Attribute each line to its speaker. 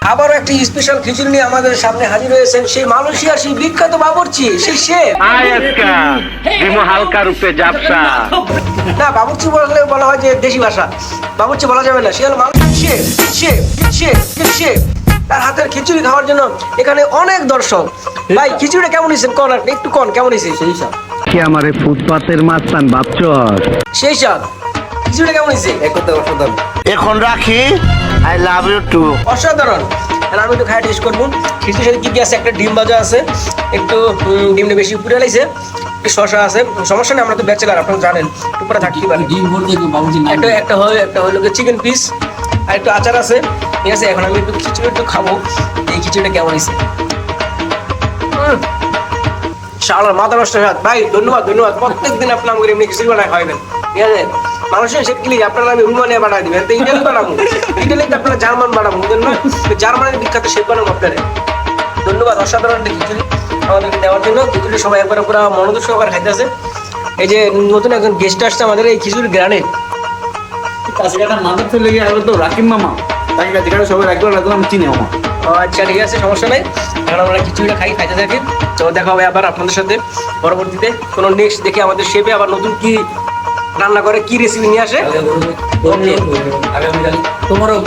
Speaker 1: আবারও একটি স্পেশাল খিচুড়ি নিয়ে আমাদের সামনে হাজির হয়েছেন সেই মালয়েশিয়ার সেই বিখ্যাত বাবুর্চি সেই শেফ।
Speaker 2: আয় আজকা দিমু হালকা রূপে জাপসা।
Speaker 1: না বাবুর্চি বললে বলা হয় যে দেশি ভাষা। বাবুর্চি বলা যাবে না সে হলো মালয়েশিয়ার শেফ শেফ শেফ শেফ। তার হাতের খিচুড়ি খাওয়ার জন্য এখানে অনেক দর্শক। ভাই খিচুড়িটা কেমন হয়েছেন কন একটু কন কেমন হয়েছে? সেই সব।
Speaker 2: কি আমারে ফুটপাতের মাস্তান
Speaker 1: সেই সব। খিচুড়িটা কেমন হয়েছে?
Speaker 3: এখন রাখি। আই লাভ ইউ টু
Speaker 1: অসাধারণ। আর আমি একটু খাই টেস্ট করব। খিচুড়ির সাথে কি কি আছে? একটা ডিম ভাজা আছে একটু ডিমটা বেশি উপরে একটু শশা আছে। সমস্যা নেই আমরা তো ব্যাচেলার আপনারা জানেন উপরে থাকতেই পারে।
Speaker 4: ডিম ভর্তি একটু
Speaker 1: একটা একটা হলো একটা হলো চিকেন পিস আর একটু আচার আছে। ঠিক আছে এখন আমি একটু খিচুড়ি একটু খাব। এই খিচুড়িটা কেমন হয়েছে? শালার মাথা নষ্ট হয়ে যাচ্ছে। ভাই ধন্যবাদ ধন্যবাদ। প্রত্যেকদিন আপনার আমাকে এমনি খিচুড়ি বানায় খাওয়াবেন ঠিক আছে? মানুষের সেটকিলি আপনারা আমি উন্মানে বানাই দিবেন তো ইটালি বানাবো ইটালিতে আপনারা জার্মান বানাবো তো জার্মানের বিখ্যাত শেফ বানাবো আপনারা ধন্যবাদ অসাধারণ একটা খিচুড়ি আমাদেরকে দেওয়ার জন্য। খিচুড়ি সবাই একবার পুরো মনোযোগ সহকারে খাইতেছে। এই যে নতুন একজন গেস্ট আসছে আমাদের এই খিচুড়ি গ্রানেট।
Speaker 4: কাছে কাটা মাথার চলে গিয়ে তো রাকিব মামা। তাকে কাছে কাটা সবাই একবার রাখলাম আমি চিনি মামা।
Speaker 1: আচ্ছা ঠিক আছে সমস্যা নাই। এখন আমরা খিচুড়িটা খাই খাইতে থাকি। তো দেখা হবে আবার আপনাদের সাথে পরবর্তীতে। কোনো নেক্সট দেখে আমাদের শেপে আবার নতুন কি রান্না করে কি রেসিপি নিয়ে আসে?
Speaker 4: তোমারও